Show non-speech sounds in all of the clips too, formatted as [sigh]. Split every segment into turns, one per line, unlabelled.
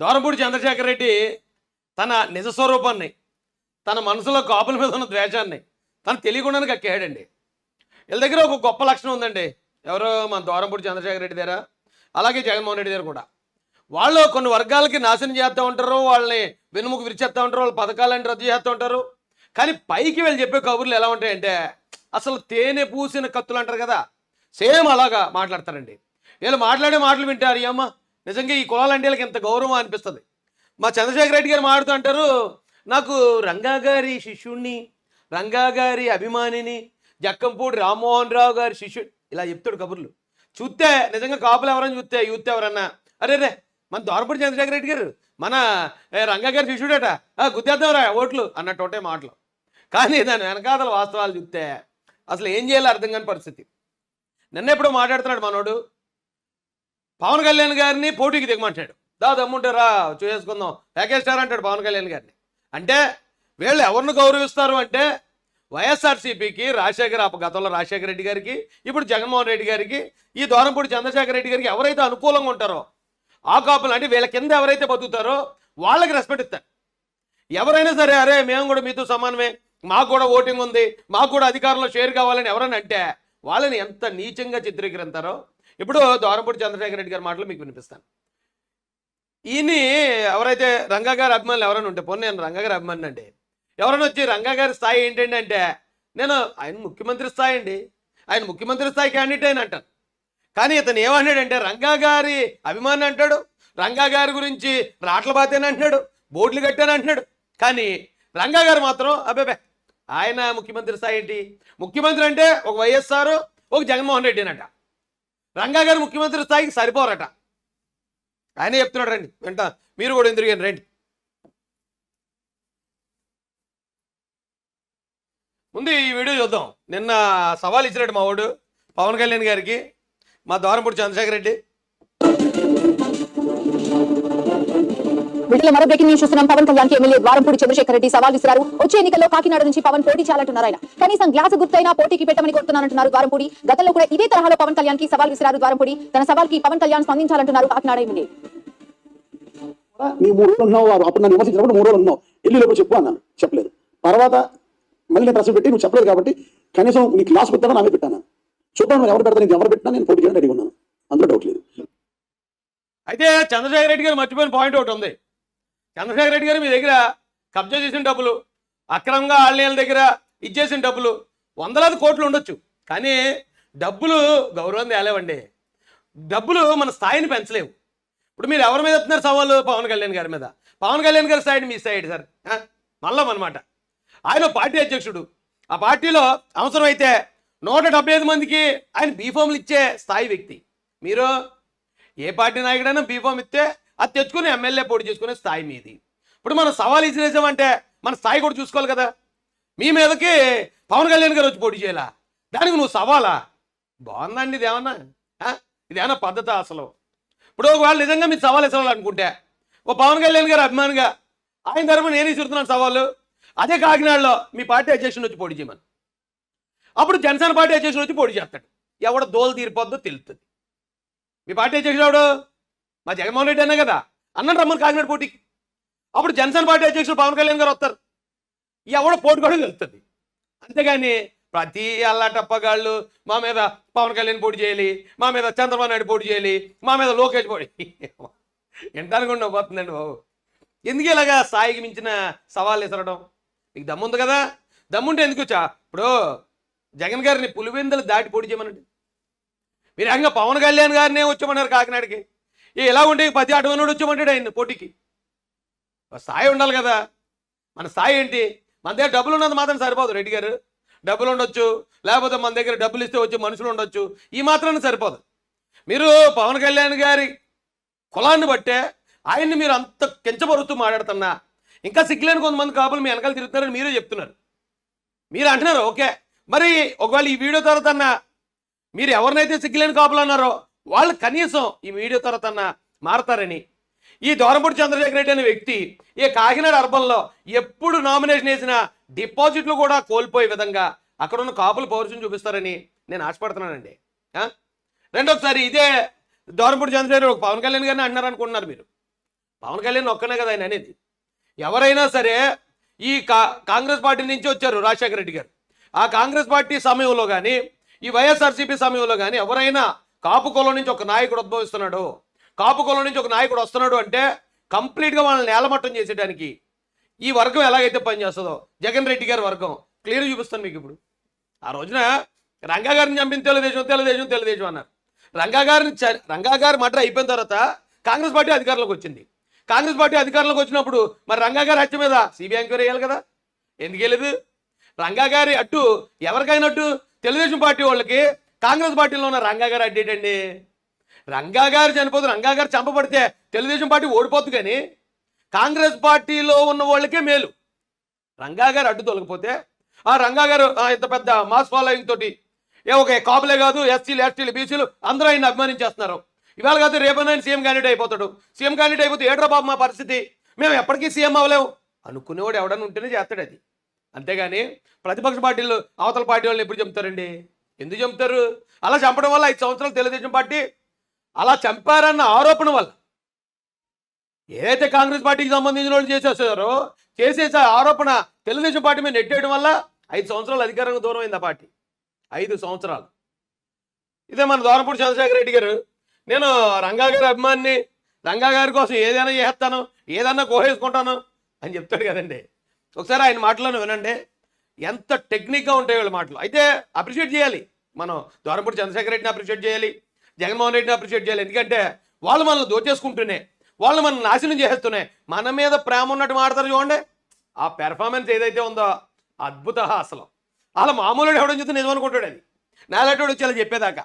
దోరపూడి చంద్రశేఖర్ రెడ్డి తన నిజ స్వరూపాన్ని తన మనసులో కాపుల మీద ఉన్న ద్వేషాన్ని తను తెలియకుండానే కక్కేయాడండి వీళ్ళ దగ్గర ఒక గొప్ప లక్షణం ఉందండి. ఎవరో మన దోరంపూడి చంద్రశేఖర్ రెడ్డి దగ్గర అలాగే జగన్మోహన్ రెడ్డి దగ్గర కూడా. వాళ్ళు కొన్ని వర్గాలకి నాశనం చేస్తూ ఉంటారు వాళ్ళని వెనుముకు విరిచేస్తూ ఉంటారు వాళ్ళ పథకాలని రద్దు చేస్తూ ఉంటారు. కానీ పైకి వెళ్ళి చెప్పే కబుర్లు ఎలా ఉంటాయంటే అసలు తేనె పూసిన కత్తులు అంటారు కదా సేమ్ అలాగా మాట్లాడతారండి. వీళ్ళు మాట్లాడే మాటలు వింటారు అమ్మ నిజంగా ఈ కులాలంటే వీళ్ళకి ఎంత గౌరవం అనిపిస్తుంది. మా చంద్రశేఖర రెడ్డి గారు మాడుతూ అంటారు నాకు రంగా గారి శిష్యుణ్ణి రంగా గారి అభిమానిని జక్కంపూడి రామ్మోహన్ రావు గారి శిష్యుడు ఇలా చెప్తాడు కబుర్లు. చూస్తే నిజంగా కాపులు ఎవరని చూస్తే యూత్ ఎవరన్నా అరే రే మన దోరపూడి చంద్రశేఖర రెడ్డి గారు మన రంగా గారి శిష్యుడట గుద్దేద్దాంరా ఓట్లు అన్నట్టు ఒకటే మాటలు. కానీ దాని వెనకాతల వాస్తవాలు చూస్తే అసలు ఏం చేయాలో అర్థం కాని పరిస్థితి. నిన్న ఎప్పుడో మాట్లాడుతున్నాడు మనోడు పవన్ కళ్యాణ్ గారిని పోటీకి దిగమంటాడు. దా దమ్ముంటే రా చూసేసుకుందాం ప్యాకేజ్ స్టార్ అంటాడు పవన్ కళ్యాణ్ గారిని. అంటే వీళ్ళు ఎవరిని గౌరవిస్తారు అంటే వైఎస్ఆర్సీపీకి రాజశేఖర అప్ప గతంలో రాజశేఖర రెడ్డి గారికి ఇప్పుడు జగన్మోహన్ రెడ్డి గారికి ఈ దూరంపూడి చంద్రశేఖర రెడ్డి గారికి ఎవరైతే అనుకూలంగా ఉంటారో ఆ కాపులు అంటే వీళ్ళ కింద ఎవరైతే బతుకుతారో వాళ్ళకి రెస్పెక్ట్ ఇస్తారు. ఎవరైనా సరే అరే మేము కూడా మీతో సమానమే మాకు కూడా ఓటింగ్ ఉంది మాకు కూడా అధికారంలో షేర్ కావాలని ఎవరైనా అంటే వాళ్ళని ఎంత నీచంగా చిత్రీకరించారో ఇప్పుడు దోరంపూడి చంద్రశేఖర రెడ్డి గారి మాటలు మీకు వినిపిస్తాను. ఈయన ఎవరైతే రంగా గారి అభిమానులు ఎవరైనా ఉంటే పోనీ నేను రంగా గారి అభిమాని అండి. ఎవరైనా వచ్చి రంగా గారి స్థాయి ఏంటండి అంటే నేను ఆయన ముఖ్యమంత్రి స్థాయి అండి. ఆయన ముఖ్యమంత్రి స్థాయి క్యాండిడేట్ అని అంటాను. కానీ ఇతను ఏమన్నాడంటే రంగా గారి అభిమాని అంటాడు రంగా గారి గురించి రాట్ల బాతేని అంటున్నాడు బోర్డులు కట్టాను అంటున్నాడు. కానీ రంగా గారు మాత్రం అబ్బాబే ఆయన ముఖ్యమంత్రి స్థాయి ఏంటి? ముఖ్యమంత్రి అంటే ఒక వైఎస్ఆర్ ఒక జగన్మోహన్ రెడ్డి అనట రంగా గారు ముఖ్యమంత్రి స్థాయికి సరిపోరట. ఆయనే చెప్తున్నాడు రండి వెంట మీరు కూడా ఎందుకు రండి. ముందు ఈ వీడియో చూద్దాం. నిన్న సవాల్ ఇచ్చినట్టు మా వాడు పవన్ కళ్యాణ్ గారికి మా ద్వారంపూడి చంద్రశేఖర్ రెడ్డి.
వీటిలో మరో బ్రేకింగ్ న్యూస్ చూస్తున్నాం. పవన్ కళ్యాణ్కి ఎమ్మెల్యే ద్వారంపూడి చంద్రశేఖర్ రెడ్డి సవాల్ విసిరారు. వచ్చే ఎన్నికల్లో కాకినాడ నుంచి పవన్ పోటీ చేయాలంటున్నారు ఆయన. కనీసం గ్లాసు గుర్తైనా పోటీకి పెట్టమని కోరుతున్నారంటున్నారు ద్వారంపూడి. గతంలో కూడా ఇదే తరహాలో పవన్ కళ్యాణ్కి సవాల్ విసిరారు ద్వారంపూడి. తన సవాల్కి పవన్ కళ్యాణ్ స్పందించాలంటున్నారు కాకినాడ ఎమ్మెల్యే.
నీ మూడు రోజులు ఉన్నావు వారు. అప్పుడు నన్ను విమర్శించినప్పుడు మూడు రోజులు ఉన్నావు. ఇల్లు లోపల చెప్పు అన్నాను. చెప్పలేదు. తర్వాత మళ్ళీ నేను ప్రశ్న పెట్టి నువ్వు చెప్పలేదు కాబట్టి కనీసం నీ క్లాస్ పెట్టాను నామే పెట్టాను? చూద్దాం ఎవరు పెడతాను నీకు ఎవరు పెట్టినా నేను పోటీ చేయడం రెడీ ఉన్నాను. అందులో డౌట్ లేదు.
అయితే చంద్రశేఖర్ రెడ్డి గారు మర్చిపోయిన పాయింట్ ఒకటి ఉంది. చంద్రశేఖర రెడ్డి గారు మీ దగ్గర కబ్జా చేసిన డబ్బులు అక్రమంగా ఆళ్ళ దగ్గర ఇచ్చేసిన డబ్బులు వందలాది కోట్లు ఉండొచ్చు. కానీ డబ్బులు గౌరవం తేలేవండి. డబ్బులు మన స్థాయిని పెంచలేవు. ఇప్పుడు మీరు ఎవరి మీద వస్తున్నారు సవాలు? పవన్ కళ్యాణ్ గారి మీద. పవన్ కళ్యాణ్ గారి స్థాయిని మిస్ స్థాయి సార్. మల్లం అనమాట ఆయన పార్టీ అధ్యక్షుడు. ఆ పార్టీలో అవసరమైతే నూట డెబ్బై ఐదు మందికి ఆయన బీఫామ్లు ఇచ్చే స్థాయి వ్యక్తి. మీరు ఏ పార్టీ నాయకుడైనా బీఫామ్ ఇస్తే అది తెచ్చుకుని ఎమ్మెల్యే పోటీ చేసుకునే స్థాయి మీది. ఇప్పుడు మనం సవాల్ ఇచ్చినేసామంటే మన స్థాయి కూడా చూసుకోవాలి కదా. మీ మీదకి పవన్ కళ్యాణ్ గారు వచ్చి పోటీ చేయాలా? దానికి నువ్వు సవాలా? బాగుందండి ఇదేమన్నా ఆ? ఇదేమన్నా పద్ధత అసలు? ఇప్పుడు ఒకవేళ నిజంగా మీరు సవాల్ ఇవ్వాలనుకుంటే ఓ పవన్ కళ్యాణ్ గారు అభిమానిగా ఆయన తరఫున నేను ఇస్తున్నాను సవాలు. అదే కాకినాడలో మీ పార్టీ అధ్యక్షుడు వచ్చి పోటీ చేయమని. అప్పుడు జనసేన పార్టీ అధ్యక్షుడు వచ్చి పోటీ చేస్తాడు. ఎవడ దోలు తీరిపోద్దో తెలుస్తుంది మీ పార్టీ అధ్యక్షుడు ఎవడు? మా జగన్మోహన్ రెడ్డి అన్న కదా. అన్నట్టు రమ్మని కాకినాడ పోటీకి అప్పుడు జనసేన పార్టీ అధ్యక్షుడు పవన్ కళ్యాణ్ గారు వస్తారు. ఎవడో పోటీ కూడా తెలుస్తుంది అంతేగాని ప్రతి అల్లాటప్పగాళ్ళు మా మీద పవన్ కళ్యాణ్ పోటీ చేయాలి మా మీద చంద్రబాబు నాయుడు పోటీ చేయాలి మా మీద లోకేష్ పోటీ వింటానికి కూడా పోతుందండి బాబు. ఎందుకు ఇలాగా స్థాయికి మించిన సవాళ్ళు విసరడం? మీకు దమ్ముంది కదా. దమ్ముంటే ఎందుకు వచ్చా? ఇప్పుడు జగన్ గారిని పులివెందులు దాటి పోటీ చేయమనండి. మీరు పవన్ కళ్యాణ్ గారినే వచ్చామన్నారు కాకినాడకి. ఎలా ఉంటే పది అటువంటి వచ్చామంటాడు ఆయన పోటీకి. స్థాయి ఉండాలి కదా. మన స్థాయి ఏంటి? మన దగ్గర డబ్బులు ఉన్నది మాత్రం సరిపోదు రెడ్డి గారు. డబ్బులు ఉండొచ్చు. లేకపోతే మన దగ్గర డబ్బులు ఇస్తే వచ్చే మనుషులు ఉండొచ్చు. ఈ మాత్రాన్ని సరిపోదు. మీరు పవన్ కళ్యాణ్ గారి కులాన్ని బట్టే ఆయన్ని మీరు అంత కించపరుస్తూ మాట్లాడుతున్నా. ఇంకా సిగ్గులేని కొంతమంది కాపులు మీ వెనకాల తిరుగుతున్నారని మీరే చెప్తున్నారు. మీరు అంటున్నారు ఓకే. మరి ఒకవేళ ఈ వీడియో తర్వాత మీరు ఎవరినైతే సిగ్గులేని కాపులు అన్నారో వాళ్ళు కనీసం ఈ మీడియా తర్వాత మారతారని. ఈ దోరంపూడి చంద్రశేఖర్ రెడ్డి అనే వ్యక్తి ఈ కాకినాడ అర్బన్లో ఎప్పుడు నామినేషన్ వేసిన డిపాజిట్లు కూడా కోల్పోయే విధంగా అక్కడ ఉన్న కాపులు పౌరుషం చూపిస్తారని నేను ఆశపడుతున్నానండి. రెండోసారి ఇదే దోరంపూడి చంద్రశేఖర ఒక పవన్ కళ్యాణ్ గారిని అంటున్నారు అనుకుంటున్నారు మీరు. పవన్ కళ్యాణ్ ఒక్కనే కదా ఆయన అనేది. ఎవరైనా సరే ఈ కా కాంగ్రెస్ పార్టీ నుంచి వచ్చారు రాజశేఖర రెడ్డి గారు. ఆ కాంగ్రెస్ పార్టీ సమయంలో కానీ ఈ వైఎస్ఆర్సీపీ సమయంలో కానీ ఎవరైనా కాపు నుంచి ఒక నాయకుడు ఉద్భవిస్తున్నాడు. కాపు నుంచి ఒక నాయకుడు వస్తున్నాడు అంటే కంప్లీట్గా వాళ్ళని నేలమట్టం చేసేయడానికి ఈ వర్గం ఎలాగైతే పనిచేస్తుందో జగన్ రెడ్డి గారి వర్గం. క్లియర్ చూపిస్తాను మీకు ఇప్పుడు. ఆ రోజున రంగా గారిని చంపిన తెలుగుదేశం తెలుగుదేశం తెలుగుదేశం అన్నారు. రంగా గారిని చ- రంగా గారి మటర్ అయిపోయిన తర్వాత కాంగ్రెస్ పార్టీ అధికారంలోకి వచ్చింది. కాంగ్రెస్ పార్టీ అధికారంలోకి వచ్చినప్పుడు మరి రంగా గారి హత్య మీద సిబిఐ ఎంక్వైరీ వేయాలి కదా? ఎందుకు వెళ్ళదు రంగా గారి అట్టు ఎవరికైనట్టు తెలుగుదేశం పార్టీ వాళ్ళకి కాంగ్రెస్ పార్టీలో ఉన్న రంగా గారు అడ్డేటండి? రంగా గారు చనిపోతే రంగా గారు చంపబడితే తెలుగుదేశం పార్టీ ఓడిపోతుంది కానీ కాంగ్రెస్ పార్టీలో ఉన్న వాళ్ళకే మేలు. రంగా గారు అడ్డు తొలగిపోతే ఆ రంగా గారు ఆ, ఇంత పెద్ద మాస్ ఫాలోయింగ్ తోటి ఏ ఒక కాపులే కాదు ఎస్సీలు ఎస్టీలు బీసీలు అందరూ ఆయన అభిమానించేస్తున్నారు. ఇవాళ కాదు రేపైనా ఆయన సీఎం క్యాండిడేట్ అయిపోతాడు. సీఎం క్యాండిడేట్ అయిపోతే ఏడ్రా బాబు మా పరిస్థితి? మేము ఎప్పటికీ సీఎం అవ్వలేము. అనుకునేవాడు ఎవడన్నా ఉంటేనే చేస్తాడు అది. అంతేగాని ప్రతిపక్ష పార్టీలు అవతల పార్టీ వాళ్ళని ఎప్పుడు చెప్తారండి? ఎందుకు చంపుతారు? అలా చంపడం వల్ల ఐదు సంవత్సరాలు తెలుగుదేశం పార్టీ అలా చంపారన్న ఆరోపణ వల్ల. ఏదైతే కాంగ్రెస్ పార్టీకి సంబంధించిన వాళ్ళు చేసేసారో చేసేసే ఆరోపణ తెలుగుదేశం పార్టీ మీద నెట్టేయడం వల్ల ఐదు సంవత్సరాలు అధికారంగా దూరం అయింది ఆ పార్టీ. ఐదు సంవత్సరాలు. ఇదే మన దూరంపూడి చంద్రశేఖర రెడ్డి గారు నేను రంగా గారి అభిమాన్ని రంగా గారి కోసం ఏదైనా చేస్తాను ఏదన్నా కోహేసుకుంటాను అని చెప్తాడు కదండి. ఒకసారి ఆయన మాటలను వినండి. ఎంత టెక్నిక్గా ఉంటాయి వీళ్ళ మాటలు. అయితే అప్రిషియేట్ చేయాలి. మనం దోరపూడి చంద్రశేఖర రెడ్డిని అప్రిషియేట్ చేయాలి. జగన్మోహన్ రెడ్డిని అప్రిషియేట్ చేయాలి. ఎందుకంటే వాళ్ళు మనల్ని దోచేసుకుంటూనే వాళ్ళు మనం నాశనం చేసేస్తున్నాయి మన మీద ప్రేమ ఉన్నట్టు మాడతారు చూడండి. ఆ పెర్ఫార్మెన్స్ ఏదైతే ఉందో అద్భుత అసలు. అలా మామూలు ఎవడని చెప్తే నిజం అనుకుంటాడు అది. నాలాంటి వచ్చి అలా చెప్పేదాకా.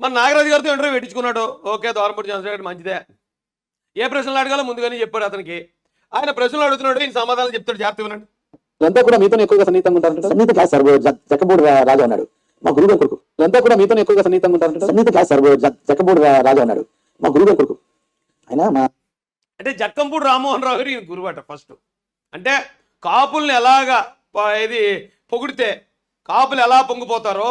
మన నాగరాజు గారితో ఇంటర్వ్యూ పెట్టించుకున్నాడు. ఓకే దోరంపూడి చంద్రశేఖర్ మంచిదే. ఏ ప్రశ్నలు అడగాలో ముందుగానే చెప్పాడు అతనికి. ఆయన ప్రశ్నలు అడుగుతున్నాడు ఈయన సమాధానం చెప్తాడు. జాగ్రత్త వినండి.
వీళ్ళంతా కూడా మీతో ఎక్కువగా సన్నిహితంగా ఉంటారంట? సన్నిహిత క్లాస్ సార్ జక్కబోడు రాజా అన్నాడు. మా గురువు గారి కొడుకు. వీళ్ళంతా కూడా మీతో ఎక్కువగా సన్నిహితంగా ఉంటారంట? సన్నిహిత క్లాస్ సార్ జక్కబోడు రాజా అన్నాడు. మా గురువు గారి కొడుకు. ఆయన మా
అంటే జక్కంపూడి రామ్మోహన్ రావు గారు ఈయన గురువట ఫస్ట్. అంటే కాపుల్ని ఎలాగా ఇది పొగిడితే కాపులు ఎలా పొంగిపోతారో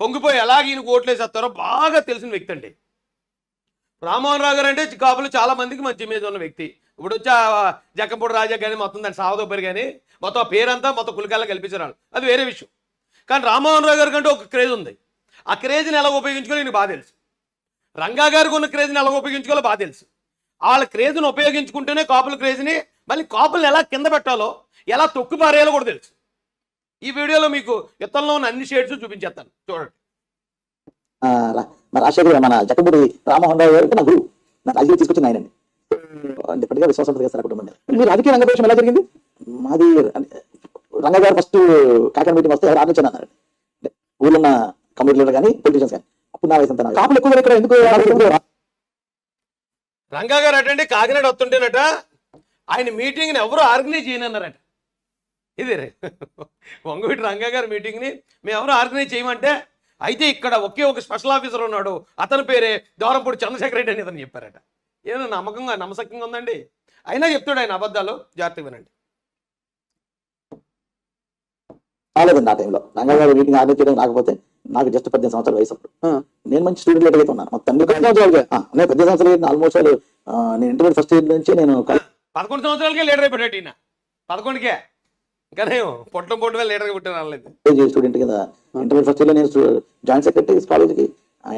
పొంగిపోయి ఎలాగ ఈయనకు ఓట్లేసేస్తారో బాగా తెలిసిన వ్యక్తి అండి. రామ్మోహన్ రావు గారు అంటే కాపులు చాలా మందికి మంచి మీద ఉన్న వ్యక్తి. ఇప్పుడు వచ్చి ఆ జక్కంపూడి రాజా కానీ మొత్తం దాని సావదొబ్బరి కానీ మొత్తం ఆ పేరంతా మొత్తం కులికాల్లో కల్పించారు అది వేరే విషయం. కానీ రామ్మోహన్ రావు గారి కంటే ఒక క్రేజ్ ఉంది. ఆ క్రేజ్ని ఎలా ఉపయోగించుకోవాలో ఈయనకు బాగా తెలుసు. రంగా గారికి ఉన్న క్రేజ్ని ఎలా ఉపయోగించుకోవాలో బాగా తెలుసు. వాళ్ళ క్రేజ్ని ఉపయోగించుకుంటేనే కాపుల క్రేజ్ని మళ్ళీ కాపుల్ని ఎలా కింద పెట్టాలో ఎలా తొక్కు పారేయాలో కూడా తెలుసు. ఈ వీడియోలో మీకు ఇతరులో ఉన్న అన్ని షేడ్స్ చూపించేస్తాను. చూడండి.
రాజశేఖర్ మన జక్కబూడి రామమోహన్ రావు గారు నా గురువు. నా రాజకీయ తీసుకొచ్చిన ఆయనండి విశ్వాసం చేస్తారు కుటుంబం మీ రాజకీయ రంగ ప్రవేశం ఎలా జరిగింది? మాది రంగ గారు ఫస్ట్ కాకినాడ మీటింగ్ వస్తే ఎవరు ఆలోచన అన్నారు ఊళ్ళో ఉన్న కమ్యూనిటీలో కానీ పొలిటీషియన్స్ కానీ. అప్పుడు నా వయసు అంతా కాపులు ఎక్కువ ఇక్కడ ఎందుకు
రంగా గారు అటండి కాకినాడ వస్తుంటేనట ఆయన మీటింగ్ని ఎవరు ఆర్గనైజ్ చేయనన్నారట. ఇది వంగవీటి రంగా గారి మీటింగ్ని మేము ఎవరు ఆర్గనైజ్ చేయమంటే అయితే ఇక్కడ ఒకే ఒక స్పెషల్ ఆఫీసర్ ఉన్నాడు. అతని పేరే దోరంపూడి చంద్రశేఖర రెడ్డి అని అతను చెప్పారట. ఏదో నమ్మకంగా నమ్మసక్యంగా ఉందండి. అయినా చెప్తాడు ఆయన అబద్ధాలు. జాగ్రత్తగా వినండి.
రాలేదండి ఆ టైంలో రంగా గారు మీటింగ్ ఆర్గనైజ్ చేయడం రాకపోతే నాకు జస్ట్ పద్దెనిమిది సంవత్సరాల వయసు అప్పుడు. నేను మంచి స్టూడెంట్ లీడర్ అయితే ఉన్నాను. మా తండ్రి నేను పద్దెనిమిది సంవత్సరాలు ఆల్మోస్ట్ నేను ఇంటర్మీడియట్ ఫస్ట్ ఇయర్ నుంచి నేను
పదకొండు సంవత్సరాలకే లీడర్ అయిపోయాడు ఈయన. పదకొండుకే. పొట్టం లీడర్గా పుట్టాను
స్టూడెంట్ కింద. ఇంటర్మీడియట్ ఫస్ట్ ఇయర్లో నేను జాయింట్ సెక్రటరీ కాలేజ్కి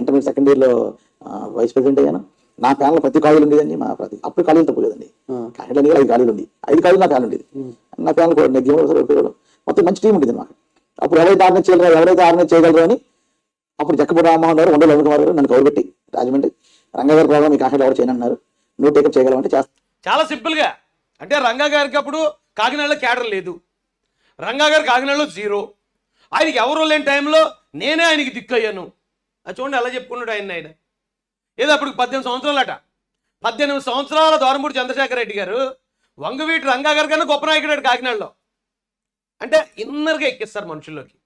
ఇంటర్మీడియట్ సెకండ్ ఇయర్లో వైస్ ప్రెసిడెంట్ అయ్యాను. నా ప్యానల్ ప్రతి కాలేజ్ ఉండేదండి మా ప్రతి. అప్పుడు కాలేజ్ తప్పలేదండి కాలేజ్ ఐదు కాలేజ్ ఉంది ఐదు కాలేజ్ నా ప్యానల్ ఉండేది. నా ప్యానల్ కూడా నెగ్గి మొత్తం మంచి టీం ఉండేది మాకు. అప్పుడు ఎవరైతే ఆర్గనైజ్ చేయగలరో ఎవరైతే ఆర్గనైజ్ చేయగలరో అని అప్పుడు జక్కపూడి రామ్మోహన్ గారు ఉండలు రవికుమార్ గారు నన్ను కౌరు పెట్టి రాజమండ్రి రంగగారి ప్రోగ్రామ్ మీ కాకినాడ ఎవరు చేయనన్నారు. నువ్వు టేకప్ చేయగలవంటే చేస్తాను
చాలా సింపుల్గా. అంటే రంగా గారికి అప్పుడు కాకినాడలో క్యాడర్ లేదు. రంగా గారు కాకినాడలో జీరో. ఆయనకి ఎవరు లేని టైంలో నేనే ఆయనకి దిక్కు అయ్యాను. అది చూడండి ఎలా చెప్పుకున్నాడు ఆయన ఆయన. ఏదో అప్పుడు పద్దెనిమిది సంవత్సరాలట. పద్దెనిమిది సంవత్సరాల దోరంపూడి చంద్రశేఖర రెడ్డి గారు వంగవీటి రంగా గారి కన్నా గొప్ప నాయకుడు కాకినాడలో. అంటే ఇన్నర్గా ఎక్కిస్తారు మనుషుల్లోకి.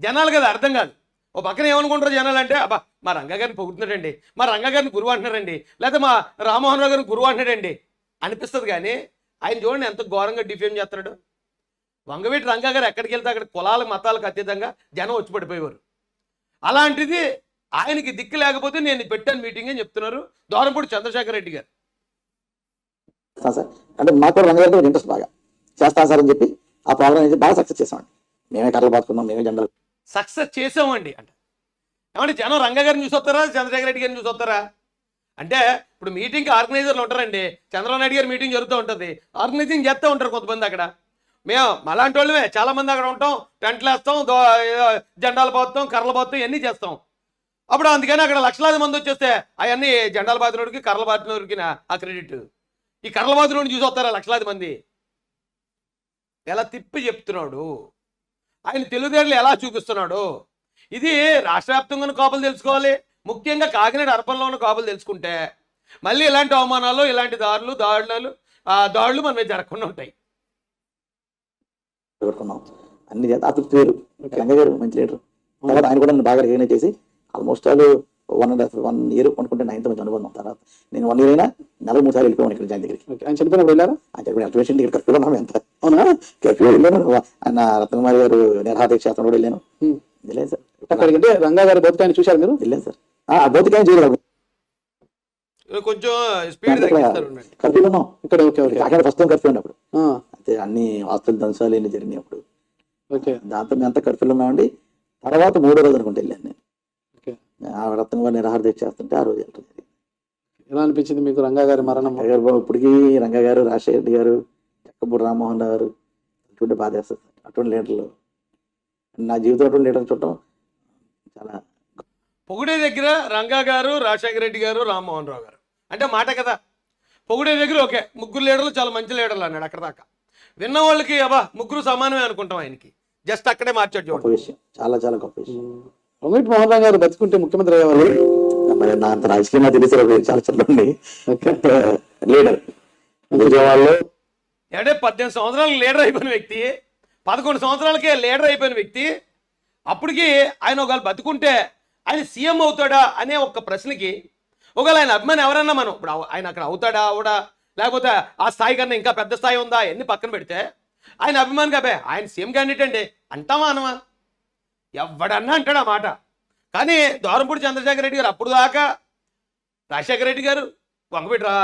జనాలు అది అర్థం కాదు. ఓ పక్కన ఏమనుకుంటారు జనాలు అంటే అబ్బా మా రంగగారిని పొగుతున్నాడండి పొగుడుతున్నాడండి. మా రంగగారిని గురువు అంటున్నారండి. లేకపోతే మా రామ్మోహన్ రావు గారిని గురువు అంటున్నాడండి. అనిపిస్తుంది కానీ ఆయన చూడండి ఎంత ఘోరంగా డిఫేమ్ చేస్తున్నాడు. వంగవీటి రంగా గారు ఎక్కడికి వెళ్తే అక్కడ కులాల మతాలకు అతీతంగా జనం వచ్చి పడిపోయేవారు. అలాంటిది ఆయనకి దిక్కు లేకపోతే నేను పెట్టాను మీటింగ్ అని చెప్తున్నారు దోరంపూడి చంద్రశేఖర్ రెడ్డి గారు.
సార్. అంటే మాకు కూడా రంగగారి మీద ఇంట్రెస్ట్ బాగా చేస్తాను సార్ అని చెప్పి ఆ ప్రోగ్రామ్ బాగా సక్సెస్ చేసామండి మేమే కర్రలు పాతుకున్నాం మేమే జెండాలు
సక్సెస్ చేసామండి అంటే. ఏమంటే జనం రంగ గారిని చూసి వస్తారా చంద్రశేఖర రెడ్డి గారిని చూసి వస్తారా? అంటే ఇప్పుడు మీటింగ్కి ఆర్గనైజర్లు ఉంటారండి. చంద్రబాబు నాయుడు గారి మీటింగ్ జరుగుతూ ఉంటుంది. ఆర్గనైజింగ్ చేస్తూ ఉంటారు కొంతమంది అక్కడ. మేము అలాంటి వాళ్ళమే. చాలా మంది అక్కడ ఉంటాం. టెంట్లు వేస్తాం జెండాలు పోతాం కర్రలు పోతాం ఇవన్నీ చేస్తాం. అప్పుడు అందుకని అక్కడ లక్షలాది మంది వచ్చేస్తే అవన్నీ జెండాల బాధినోడికి కర్రల బాధినోడికి ఆ క్రెడిట్ ఈ కర్రల బాధినోడిని చూసి వస్తారా లక్షలాది మంది? ఎలా తిప్పి చెప్తున్నాడు? ఆయన తెలుగుదేళ్ళు ఎలా చూపిస్తున్నాడు? ఇది రాష్ట్ర వ్యాప్తంగా ఉన్న కాపులు తెలుసుకోవాలి. ముఖ్యంగా కాకినాడ అర్పణలో ఉన్న కాపులు తెలుసుకుంటే మళ్ళీ ఇలాంటి అవమానాలు ఇలాంటి దాడులు దాడులు ఆ దాడులు మన మీద జరగకుండా ఉంటాయి.
అన్ని వేరు రంగ గారు మంచి లీడర్. తర్వాత ఆయన కూడా బాగా రికగ్నైజ్ చేసి almost all one and half one year కొనుక్కుంటే నైన్త్ మంచి అనుబంధం తర్వాత నేను వన్ ఇయర్ అయినా నెల మూడు సార్లు వెళ్ళిపోయాను ఇక్కడ జాయిన్ దగ్గరికి.
ఓకే ఆయన చనిపోయినప్పుడు వెళ్ళారా?
ఆయన చెప్పిన అల్టిమేషన్ ఇక్కడ ఉన్నాం ఎంత?
అవునా?
కర్ఫ్యూ వెళ్ళాను. ఆయన రత్నకుమారి గారు నిర్హాత శాస్త్రం కూడా వెళ్ళాను. సార్.
రంగా గారి బతుకాన్ని చూశారు మీరు?
వెళ్ళాను సార్. ఆ భౌతికాయం చేయలేదు
ఇవి కొంచెం స్పీడ్ తగ్గిస్తారు ఉండండి.
కర్ఫ్యూ ఉన్నాం.
ఇక్కడ okay okay.
Kakinada first curfew ఉన్నప్పుడు. అన్ని ఆస్తులు దంశాలు జరిగినాయి అప్పుడు.
ఓకే.
దాంతో మేము అంతా కర్ఫ్యూలో ఉన్నామండి. తర్వాత మూడో రోజు అనుకుంటే వెళ్ళాను నేను.
ఓకే
ఆ రత్నం గారు నిరాహార దీక్ష చేస్తుంటే ఆ రోజు వెళ్ళడం జరిగింది.
ఎలా అనిపించింది మీకు రంగా గారి మరణం?
గారు బాబు ఇప్పటికీ రంగా గారు రాజశేఖర రెడ్డి గారు చక్కపూడి రామ్మోహన్ రావు గారు అటువంటి బాధ వేస్తుంది అటువంటి లీడర్లు. నా జీవితం అటువంటి లీడర్ చూడటం చాలా
పొగుడే దగ్గర రంగా గారు రాజశేఖర రెడ్డి గారు రామ్మోహన్ రావు గారు. అంటే మాట కదా. పొగుడే దగ్గర ఓకే ముగ్గురు లీడర్లు చాలా మంచి లీడర్లు అన్నాడు అక్కడ దాకా. విన్న వాళ్ళకి అబ్బా ముగ్గురు సమానమే అనుకుంటాం ఆయనకి. జస్ట్ అక్కడే మార్చాడు
గొప్ప విషయం. చాలా చాలా గొప్ప విషయం.
రొమిట్ మోహన్ రావు గారు బతుకుంటే ముఖ్యమంత్రి అయ్యేవారు
మరి నా అంత రాజకీయంగా తెలిసి చాలా చెప్పండి.
ఓకే.
లీడర్. విజయవాడలో
అంటే పద్దెనిమిది సంవత్సరాలకు లీడర్ అయిపోయిన వ్యక్తి పదకొండు సంవత్సరాలకే లీడర్ అయిపోయిన వ్యక్తి అప్పటికి ఆయన ఒకవేళ బతుకుంటే ఆయన సీఎం అవుతాడా అనే ఒక ప్రశ్నకి ఒకవేళ ఆయన అభిమాని ఎవరన్నా మనం ఇప్పుడు ఆయన అక్కడ అవుతాడా అవడా? లేకపోతే ఆ స్థాయి కన్నా ఇంకా పెద్ద స్థాయి ఉందా? ఎన్ని పక్కన పెడితే ఆయన అభిమాని కాబే ఆయన సీఎం క్యాండిడేట్ అండి. అంటావా అనమా ఎవడన్నా అంటాడు ఆ మాట. కానీ దారంపూడి చంద్రశేఖర రెడ్డి గారు అప్పుడు దాకా రాజశేఖర రెడ్డి గారు వంగవీటి రా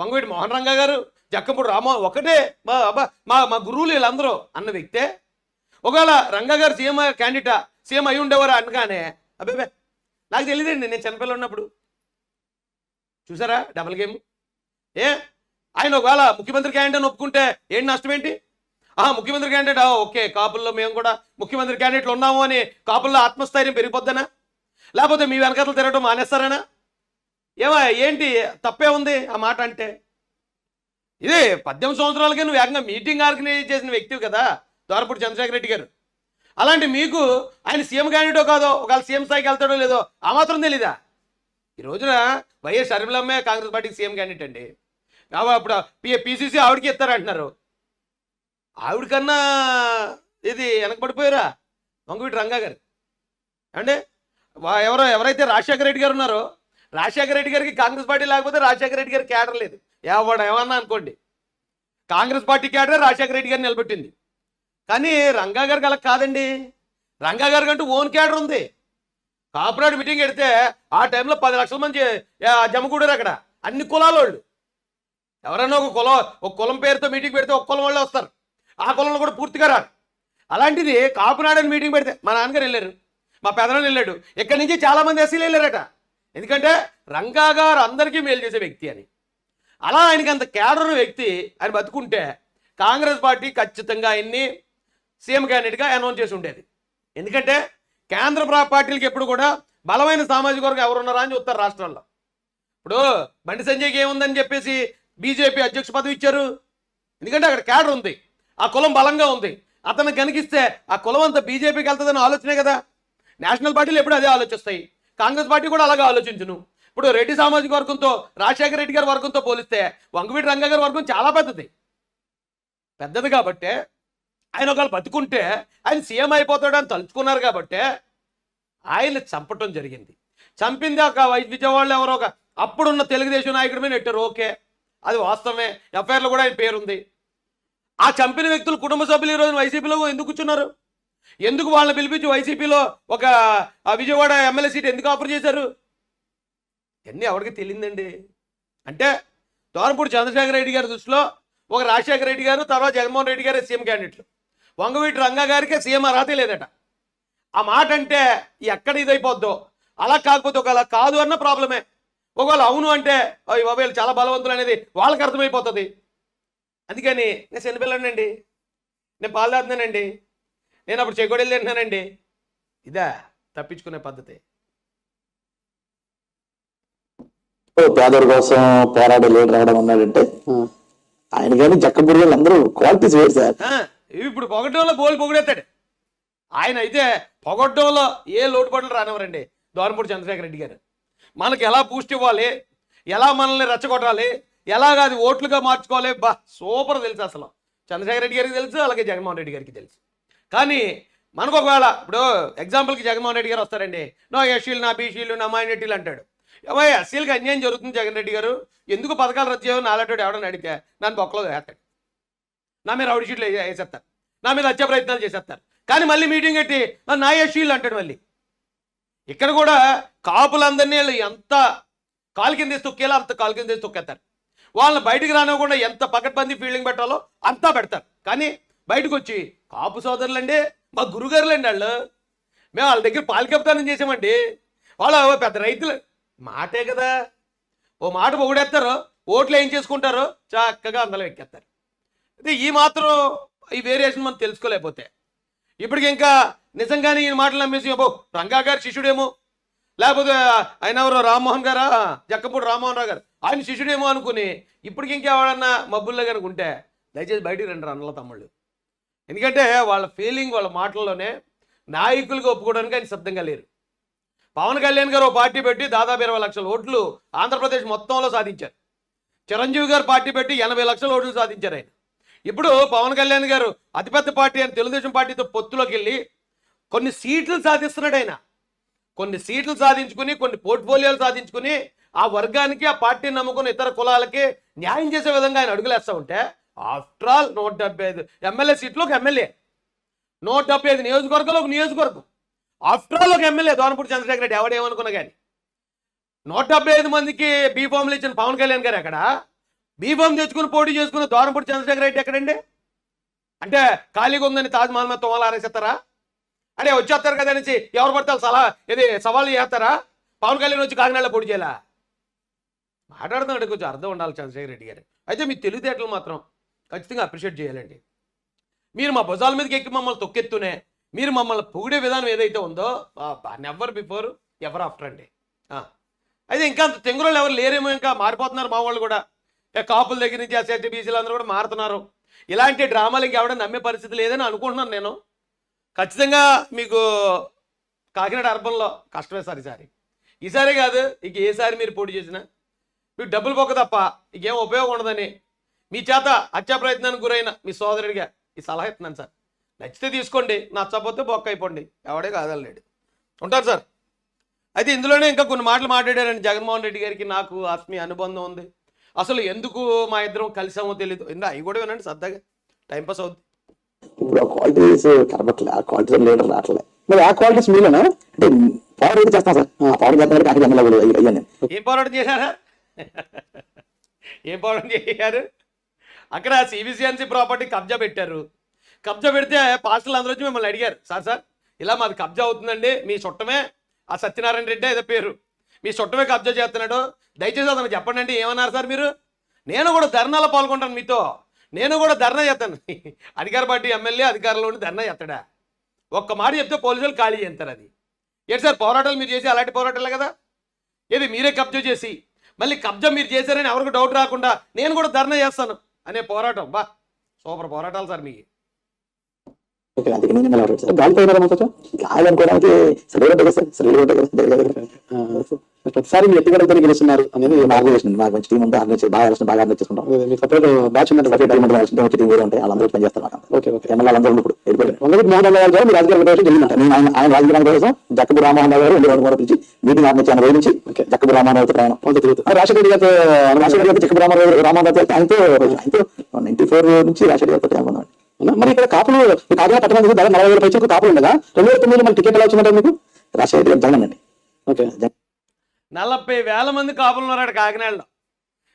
వంగవీటి మోహన్ రంగా గారు జక్కంపూడి రామో ఒకటే మా అబ్బా మా మా గురువులు వీళ్ళందరూ అన్న వ్యక్తే. ఒకవేళ రంగా గారు సీఎం క్యాండిడేటా సీఎం అయి ఉండేవారు అనగానే అబ్బాబే నాకు తెలియదండి నేను చిన్నపిల్ల ఉన్నప్పుడు. చూసారా డబల్ గేమ్? ఏ ఆయన ఒకవేళ ముఖ్యమంత్రి క్యాండిడేట్ ఒప్పుకుంటే ఏంటి నష్టం ఏంటి? ఆ ముఖ్యమంత్రి క్యాండిడేట్ ఆ, ఓకే కాపుల్లో మేము కూడా ముఖ్యమంత్రి క్యాండిడేట్లు ఉన్నాము అని కాపుల్లో ఆత్మస్థైర్యం పెరిగిపోద్దనా? లేకపోతే మీ వెనకాతలు తిరగడం మానేస్తారనా? ఏమా ఏంటి తప్పే ఉంది ఆ మాట అంటే? ఇదే పద్దెనిమిది సంవత్సరాలకే నువ్వు ఏకంగా మీటింగ్ ఆర్గనైజ్ చేసిన వ్యక్తివి కదా దోరపూడి చంద్రశేఖర రెడ్డి గారు. అలాంటి మీకు ఆయన సీఎం క్యాండిడేటో కాదో ఒకవేళ సీఎం స్థాయికి వెళ్తాడో లేదో ఆ మాత్రం తెలీదా? ఈ రోజున వైఎస్ షర్మిలమ్మే కాంగ్రెస్ పార్టీకి సీఎం క్యాండిడేట్ అండి. అప్పుడు పి పిసిసి ఆవిడకి ఇస్తారంటున్నారు. ఆవిడ కన్నా ఇది వెనకబడిపోయారా? వంగవీటి రంగా గారు. అంటే వా- ఎవరో ఎవరైతే రాజశేఖర రెడ్డి గారు ఉన్నారో రాజశేఖర రెడ్డి గారికి కాంగ్రెస్ పార్టీ లేకపోతే రాజశేఖర రెడ్డి గారికి క్యాడర్ లేదు. ఎవడ ఏమన్నా అనుకోండి. Congress party cadre Rajasekhara Reddy గారిని నిలబెట్టింది. కానీ రంగా గారికి అలా కాదండి. రంగా గారికి అంటూ ఓన్ క్యాడర్ ఉంది. కాపురాడు మీటింగ్ పెడితే ఆ టైంలో పది లక్షల మంది జమకూడారు అక్కడ. అన్ని కులాల వాళ్ళు ఎవరైనా ఒక కులం ఒక కులం పేరుతో మీటింగ్ పెడితే ఒక కులం వాళ్ళు వస్తారు. ఆ కులంలో కూడా పూర్తిగా రారు. అలాంటిది కాపునాడని మీటింగ్ పెడితే మా నాన్నగారు వెళ్ళారు. మా పెదనాన్న వెళ్ళాడు. ఇక్కడి నుంచి చాలామంది ఎస్సీలు వెళ్ళారట. ఎందుకంటే రంగా గారు అందరికీ మేలు చేసే వ్యక్తి అని. అలా ఆయనకి అంత కేడర్ వ్యక్తి ఆయన బతుకుంటే కాంగ్రెస్ పార్టీ ఖచ్చితంగా ఆయన్ని సీఎం క్యాండిడేట్గా అనౌన్స్ చేసి ఉండేది. ఎందుకంటే కేంద్ర పార్టీలకు పార్టీలకి ఎప్పుడు కూడా బలమైన సామాజిక వర్గం ఎవరున్నారా అని చూస్తారు రాష్ట్రాల్లో. ఇప్పుడు బండి సంజయ్కి ఏముందని చెప్పేసి బీజేపీ అధ్యక్ష పదవి ఇచ్చారు. ఎందుకంటే అక్కడ క్యాడర్ ఉంది. ఆ కులం బలంగా ఉంది. అతను కనిపిస్తే ఆ కులం అంతా బీజేపీకి వెళ్తుందని ఆలోచనే కదా. నేషనల్ పార్టీలు ఎప్పుడు అదే ఆలోచిస్తాయి. కాంగ్రెస్ పార్టీ కూడా అలాగే ఆలోచించును. ఇప్పుడు రెడ్డి సామాజిక వర్గంతో రాజశేఖర రెడ్డి గారి వర్గంతో పోలిస్తే వంగవీటి రంగ గారి వర్గం చాలా పెద్దది. పెద్దది కాబట్టే ఆయన ఒకవేళ బతుకుంటే ఆయన సీఎం అయిపోతాడని తలుచుకున్నారు కాబట్టే ఆయన చంపటం జరిగింది. చంపింది ఒక విజయవాడలో ఎవరో ఒక అప్పుడున్న తెలుగుదేశం నాయకుడి మీద నెట్టారు. ఓకే. అది వాస్తవమే. ఎఫ్ఐఆర్లో కూడా ఆయన పేరుంది. ఆ చంపిన వ్యక్తులు కుటుంబ సభ్యులు ఈరోజు వైసీపీలో ఎందుకు కూర్చున్నారు? ఎందుకు వాళ్ళని పిలిపించి వైసీపీలో ఒక విజయవాడ ఎమ్మెల్యే సీట్ ఎందుకు ఆఫర్ చేశారు? ఇవన్నీ ఎవరికి తెలియదండి. అంటే దోరపూడి చంద్రశేఖర రెడ్డి గారి దృష్టిలో ఒక రాజశేఖర రెడ్డి గారు తర్వాత జగన్మోహన్ రెడ్డి గారే సీఎం క్యాండిడేట్లు. వంగవీటి రంగా గారికి సీఎం అర్హత లేదట. ఆ మాట అంటే ఎక్కడ ఇదైపోద్దో? అలా కాకపోతే ఒకవేళ కాదు అన్న ప్రాబ్లమే. ఒకవేళ అవును అంటే అయ్యి వీళ్ళు చాలా బలవంతులు అనేది వాళ్ళకి అర్థమైపోతుంది. అందుకని నేను శనిపిల్లనండి నేను పాలు తాగుతున్నానండి. నేను అప్పుడు చెగొడెళ్ళి తింటున్నానండి. ఇదా తప్పించుకునే పద్ధతి.
పేదల కోసం పోరాడే లీడర్ రావడం ఉన్నాడంటే ఆయన కానీ జక్కపూడి వాళ్ళు అందరూ క్వాలిటీస్ వేరు సార్.
ఇప్పుడు పొగడ్డంలో బోల్ పొగిడేస్తాడు. ఆయన అయితే పొగడ్డంలో ఏ లోటుపాట్లు రానివ్వరండి. దోరపూడి చంద్రశేఖర రెడ్డి గారు. మనకి ఎలా బూస్ట్ ఇవ్వాలి? ఎలా మనల్ని రెచ్చగొట్టాలి? ఎలాగ అది ఓట్లుగా మార్చుకోవాలి? బా సూపర్ తెలుసు అసలు. చంద్రశేఖర రెడ్డి గారికి తెలుసు అలాగే జగన్మోహన్ రెడ్డి గారికి తెలుసు. కానీ మనకు ఒకవేళ ఇప్పుడు ఎగ్జాంపుల్కి జగన్మోహన్ రెడ్డి గారు వస్తారండి. నా ఎస్సీలు నా బీసీలు నా మైనార్టీలు అంటాడు. ఏమో ఎస్సీలకి అన్యాయం జరుగుతుంది జగన్ రెడ్డి గారు. ఎందుకు పథకాలు రద్దు చేయమని నాలంటాడు ఎవడని అడిగితే నన్ను బొక్కలో వేస్తాడు. నా మీద రౌడీ షీట్లు వేసేస్తారు. నా మీద హత్య ప్రయత్నాలు చేసేస్తారు. కానీ మళ్ళీ మీటింగ్ పెట్టి నా ఎస్సీలు అంటాడు మళ్ళీ. ఇక్కడ కూడా కాపులందరినీ వీళ్ళు ఎంత కాలు కింద తొక్కేలా అంత కాలు కింద తొక్కేస్తారు. వాళ్ళని బయటికి రానివ్వకుండా ఎంత పకడ్బందీ ఫీల్డింగ్ పెట్టాలో అంతా పెడతారు. కానీ బయటకు వచ్చి కాపు సోదరులండి మా గురుగారులండి వాళ్ళు. మేము వాళ్ళ దగ్గర పాలకెప్తానం చేసామండి. వాళ్ళు పెద్ద రైతులు. మాటే కదా. ఓ మాట పొగిడేస్తారు. ఓట్లు ఏం చేసుకుంటారు? చక్కగా అందులో ఎక్కేస్తారు. అయితే ఈ మాత్రం ఈ వేరియేషన్ మనం తెలుసుకోలేకపోతే. ఇప్పటికి ఇంకా నిజంగానే ఈ మాటలు నమ్మేసి అబ్బో రంగా గారి శిష్యుడేమో. లేకపోతే ఆయన ఎవరు? రామ్మోహన్ గారా? జక్కపూడి రామ్మోహన్ రావు గారు. ఆయన శిష్యుడేమో అనుకుని ఇప్పటికి ఇంకెవడన్నా మబ్బుల్లో కనుక ఉంటే దయచేసి బయటికి రండి అన్నల తమ్ముళ్ళు. ఎందుకంటే వాళ్ళ ఫీలింగ్ వాళ్ళ మాటల్లోనే నాయకులుగా ఒప్పుకోవడానికి ఆయన సిద్ధంగా లేరు. పవన్ కళ్యాణ్ గారు ఓ పార్టీ పెట్టి దాదాపు ఇరవై లక్షల ఓట్లు ఆంధ్రప్రదేశ్ మొత్తంలో సాధించారు. చిరంజీవి గారు పార్టీ పెట్టి ఎనభై లక్షల ఓట్లు సాధించారు ఆయన. ఇప్పుడు పవన్ కళ్యాణ్ గారు అతిపెద్ద పార్టీ అని తెలుగుదేశం పార్టీతో పొత్తులోకి వెళ్ళి కొన్ని సీట్లు సాధిస్తున్నాడు ఆయన. కొన్ని సీట్లు సాధించుకుని కొన్ని పోర్ట్ఫోలియోలు సాధించుకుని వర్గానికి ఆ పార్టీని నమ్ముకున్న ఇతర కులాలకి న్యాయం చేసే విధంగా ఆయన అడుగులేస్తా ఉంటే ఆఫ్టర్ ఆల్ నూట డెబ్బై ఐదు ఎమ్మెల్యే సీట్లు ఒక ఎమ్మెల్యే. నూట డెబ్బై ఐదు నియోజకవర్గంలో ఒక నియోజకవర్గం. ఆఫ్టర్ ఆల్ ఒక ఎమ్మెల్యే దోనపూడి చంద్రశేఖర రెడ్డి ఎవడేమనుకున్నా కానీ నూట డెబ్బై ఐదు మందికి బీఫామ్లు ఇచ్చిన పవన్ కళ్యాణ్ గారు ఎక్కడ? బీఫామ్ తెచ్చుకుని పోటీ చేసుకున్న దోనపూడి చంద్రశేఖర రెడ్డి ఎక్కడండి? అంటే ఖాళీగా ఉందని తాజ్ మహల్ మీద తుమ్మలు ఆరేసేస్తారా? అంటే వచ్చేస్తారు కదా అనేసి ఎవరు పడతారు సలహా ఇది సవాళ్ళు చేస్తారా? పవన్ కళ్యాణ్ వచ్చి కాకినాడలో పోటీ చేయాలా? మాట్లాడుతున్నాడు కొంచెం అర్థం ఉండాలి చంద్రశేఖర్ రెడ్డి గారు. అయితే మీ తెలివితేటలు మాత్రం ఖచ్చితంగా అప్రిషియేట్ చేయాలండి. మీరు మా భుజాల మీదకి ఎక్కి మమ్మల్ని తొక్కెత్తునే మీరు మమ్మల్ని పొగిడే విధానం ఏదైతే ఉందో నెవర్ బిఫోర్ ఎవర్ ఆఫ్టర్ అండి. అయితే ఇంకా అంత తెంగురోళ్ళు ఎవరు లేరేమో ఇంకా మారిపోతున్నారు మా వాళ్ళు కూడా. కాపుల దగ్గర నుంచి ఎస్ఎస్టీ బీసీలు అందరూ కూడా మారుతున్నారు. ఇలాంటి డ్రామాలు ఇంకెవడ నమ్మే పరిస్థితి లేదని అనుకుంటున్నాను నేను. ఖచ్చితంగా మీకు కాకినాడ అర్బన్లో కష్టమే సార్ ఈసారి. ఈసారి కాదు ఇక ఏసారి మీరు పోటీ చేసినా మీకు డబ్బులు పొక్క తప్ప ఇంకేం ఉపయోగం ఉండదని. మీ చేత హత్యా ప్రయత్నానికి గురైన మీ సోదరుడిగా ఈ సలహా ఇస్తున్నాను సార్. నచ్చితే తీసుకోండి నచ్చకపోతే బొక్క అయిపోండి ఎవడే కాదలేడు ఉంటారు సార్. అయితే ఇందులోనే ఇంకా కొన్ని మాటలు మాట్లాడారండి జగన్మోహన్ రెడ్డి గారికి. నాకు ఆత్మీయ అనుబంధం ఉంది. అసలు ఎందుకు మా ఇద్దరం కలిసామో తెలియదు ఇందా అవి కూడా వినండి సరదాగా టైంపాస్ అవుద్ది.
ఇప్పుడు ఆ క్వాలిటీస్ కనబట్లే ఆ క్వాలిటీస్ లీడర్ రావట్లే.
మరి ఆ క్వాలిటీస్ మీలోనా?
అంటే పవర్ అయితే చేస్తాం సార్. ఆ పవర్ చేస్తాను కాకి ఎమ్మెల్యే అయ్యాను నేను
ఏం పోరాటం చేశారా? [laughs] ఏం పోరాటం చేశారు అక్కడ సిబిసిఎన్సీ ప్రాపర్టీ కబ్జా పెట్టారు. కబ్జా పెడితే పాస్టర్లు అందరూ వచ్చి మిమ్మల్ని అడిగారు. సార్ సార్ ఇలా మాది కబ్జా అవుతుందండి. మీ చుట్టమే ఆ సత్యనారాయణ రెడ్డి ఏదో పేరు. మీ చుట్టమే కబ్జా చేస్తున్నాడు. దయచేసి అతను చెప్పండి అండి ఏమన్నారు సార్ మీరు? నేను కూడా ధర్నాలో పాల్గొంటాను మీతో. నేను కూడా ధర్నా చేస్తాను. [laughs] అధికార పార్టీ ఎమ్మెల్యే అధికారంలో ఉండి ధర్నా చేస్తాడా? ఒక్క మాట చెప్తే పోలీసులు ఖాళీ చేస్తారు అది. ఏంటి సార్ పోరాటాలు మీరు చేసి అలాంటి పోరాటాలే కదా? ఏది మీరే కబ్జా చేసి మళ్ళీ కబ్జా మీరు చేశారని ఎవరికి డౌట్ రాకుండా నేను కూడా ధర్నా చేస్తాను అనే పోరాటం. బా సూపర్ పోరాటాలు సార్ మీకు
ఓకే
గాలి
గాలి అనుకోవడానికి సరిగ్గా ఉంటుంది సార్? కదా కదా.
ప్రతిసారి మీరు ఎత్తుగడతో గెలుస్తున్నారు అనేది
ఆర్గనైజేషన్ మాకు మంచి టీం ఉంది ఆర్గనైజ్ బాగా ఆలోచన బాగా ఆర్గనైజ్ చేసుకుంటాం
మీ సపరేట్ బ్యాచ్ ఉందంటే
సపరేట్ టీం ఉంటుంది ఆలోచన వచ్చి టీం వేరే ఉంటాయి. వాళ్ళందరూ పని చేస్తారు మాకు
ఓకే ఓకే.
ఎమ్మెల్యే అందరూ ఇప్పుడు
వంగవీటి మోహన్ రావు గారు మీరు రాజకీయ ప్రవేశం జరిగిందంట.
నేను ఆయన ఆయన రాజకీయ కోసం జక్కబు రామోహన్ రావు గారు రెండు రోజుల పిలిచి మీటింగ్ ఆర్గనైజ్ చేసిన రోజు నుంచి
ఓకే.
జక్కబు రామోహన్ రావుతో ప్రయాణం.
కొంత తిరుగుతూ. రాజశేఖర గారితో
రాజశేఖర్ గారు జక్కబు రామోహన్ రావు రామోహన్ రావు ఆయనతో ఆయనతో నైన్టీ ఫోర్ నుంచి రాజశేఖర్ గారితో ప్రయాణం?
మరి ఇక్కడ కాపులు కాకినాడ పట్టణం దాదాపు నలభై వేల పైచలకు కాపులు ఉండగా రెండు వేల తొమ్మిదిలో మన టికెట్ ఎలా వచ్చిందంటే మీకు?
రాజశేఖర్ గారు జగన్ అండి.
ఓకే.
నలభై వేల మంది కాపులు అక్కడ కాకినాడలో.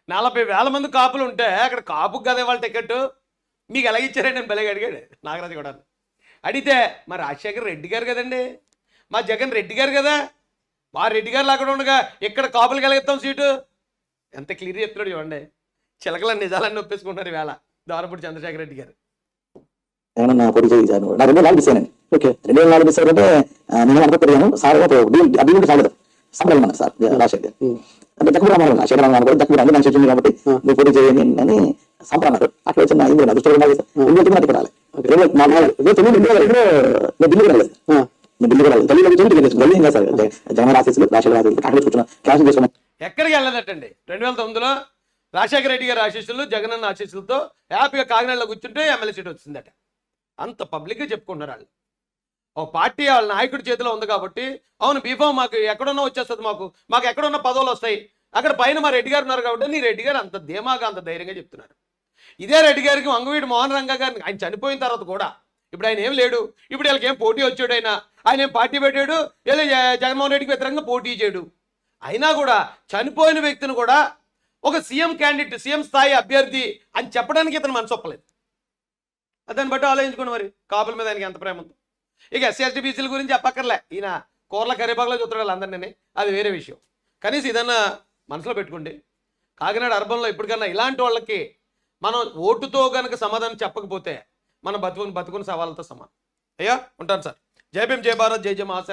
నలభై వేల మంది కాపులు ఉంటే అక్కడ కాపుకి కదా వాళ్ళ టికెట్? మీకు ఎలా ఇచ్చారండి? నేను బలిగా అడిగాడు. నాగరాజు కూడా అడిగితే మా రాజశేఖర్ రెడ్డి గారు కదండి? మా జగన్ రెడ్డి గారు కదా? మా రెడ్డి గారు అక్కడ ఉండగా ఇక్కడ కాపులు కలిగిస్తాం సీటు? ఎంత క్లియర్ చెప్తున్నాడు చూడండి. చిలకల నిజాలన్నీ ఒప్పేసుకుంటున్నారు వేళ దారపూడి చంద్రశేఖర్ రెడ్డి గారు.
ఏమన్నా పోటీ నా రెండు వేల నాలుగు
ఓకే.
రెండు వేల నాలుగు మిస్ నేను అనుకుంటున్నాను సార్ అభివృద్ధి సాగదు. సంబరం సార్ రాజశేఖర్ అంటే దక్కుడు రామారావు శేఖర రామారావు కూడా దక్కుడు నాకు చెప్పింది కాబట్టి నువ్వు పోటీ చేయని అని సంబరం అన్నారు అక్కడ వచ్చిన ఇందులో అదృష్టం ఇందులో నాకు రాలేదు నేను రాలేదు నేను రాలేదు ఢిల్లీలో కూర్చొని ఢిల్లీ ఇంకా సార్. జగన్ కూర్చున్నాను క్యాష్ చేసుకున్నాను
ఎక్కడికి వెళ్ళదటండి రెండు వేల తొమ్మిదిలో రాజశేఖర రెడ్డి గారి ఆశీస్సులు జగనన్న ఆశీస్సులతో హ్యాపీగా కాకినాడలో కూర్చుంటే ఎమ్మెల్యే సీట్ వచ్చిందట. అంత పబ్లిక్గా చెప్పుకుంటున్నారు వాళ్ళు. ఒక పార్టీ వాళ్ళ నాయకుడి చేతిలో ఉంది కాబట్టి అవును బీఫామ్ మాకు ఎక్కడున్నా వచ్చేస్తుంది మాకు. మాకు ఎక్కడున్న పదవులు వస్తాయి. అక్కడ పైన మా రెడ్డి గారు ఉన్నారు కాబట్టి నీ రెడ్డి గారు అంత ధీమాగా అంత ధైర్యంగా చెప్తున్నారు. ఇదే రెడ్డి గారికి వంగవీటి మోహన్ రంగ గారిని ఆయన చనిపోయిన తర్వాత కూడా ఇప్పుడు ఆయన ఏం లేడు. ఇప్పుడు వీళ్ళకి ఏం పోటీ వచ్చాడు ఆయన ఆయన ఏం పార్టీ పెట్టాడు? లేదా జగన్మోహన్ రెడ్డికి వ్యతిరేకంగా పోటీ చేయడు. అయినా కూడా చనిపోయిన వ్యక్తిని కూడా ఒక సీఎం క్యాండిడేట్ సీఎం స్థాయి అభ్యర్థి అని చెప్పడానికి ఇతను మనసొప్పలేదు దాన్ని బట్టి ఆలోచించుకోండి మరి. కాపుల మీద ఆయనకి ఎంత ప్రేమ ఉందో. ఇక ఎస్సీ ఎస్టీ బీసీల గురించి చెప్పక్కర్లే. ఈయన కూరల కరివేపాకులో చూస్తాడు అందరినీ అది వేరే విషయం. కనీసం ఇదన్నా మనసులో పెట్టుకోండి. కాకినాడ అర్బన్లో ఇప్పటికన్నా ఇలాంటి వాళ్ళకి మనం ఓటుతో గనక సమాధానం చెప్పకపోతే మనం బతుకుని బతుకుని సవాళ్ళతో సమానం. అయ్యా ఉంటాను సార్. జై భీమ్ జై భారత్ జై జై మహాసేన